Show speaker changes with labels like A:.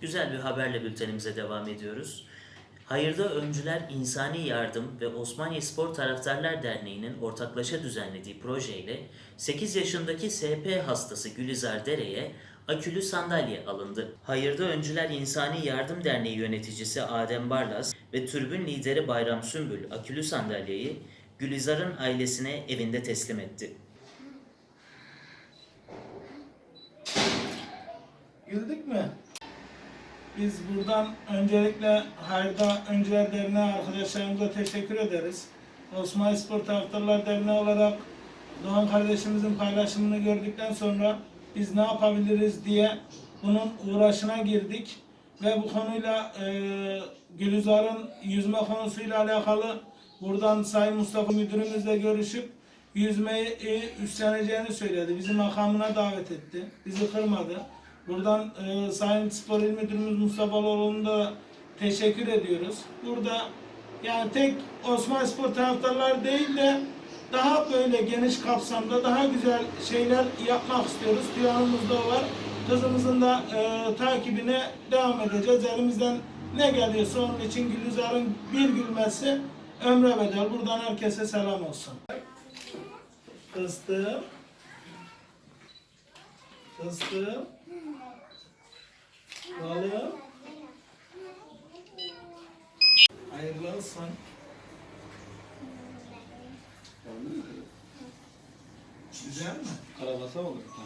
A: Güzel bir haberle bültenimize devam ediyoruz. Hayırda Öncüler İnsani Yardım ve Osmaniye Spor Taraftarlar Derneği'nin ortaklaşa düzenlediği projeyle 8 yaşındaki SP hastası Gülizar Dere'ye akülü sandalye alındı. Hayırda Öncüler İnsani Yardım Derneği yöneticisi Adem Barlas ve türbün lideri Bayram Sümbül akülü sandalyeyi Gülizar'ın ailesine evinde teslim etti.
B: Güldük mü? Biz buradan öncelikle Hayırda Öncüler Derneği arkadaşlarımıza teşekkür ederiz. Osmanlı Spor Taraftarlar Derneği olarak Doğan kardeşimizin paylaşımını gördükten sonra biz ne yapabiliriz diye bunun uğraşına girdik. Ve bu konuyla e, Gülizar'ın yüzme konusuyla alakalı buradan Sayın Mustafa Müdürümüzle görüşüp yüzmeyi üstleneceğini söyledi. Bizi makamına davet etti. Bizi kırmadı. Buradan e, Sayın Spor İl Müdürümüz Mustafa Loloğlu'na da teşekkür ediyoruz. Burada yani tek Osman Spor taraftarları değil de daha böyle geniş kapsamda daha güzel şeyler yapmak istiyoruz. Planımızda o var. Kızımızın da e, takibine devam edeceğiz. Elimizden ne geliyorsa onun için Gülizar'ın bir gülmesi ömre bedel. Buradan herkese selam olsun. Fıstığım. Fıstığım. Hayırlı olsun. Güzel mi?
C: Karabasa olur. Ha.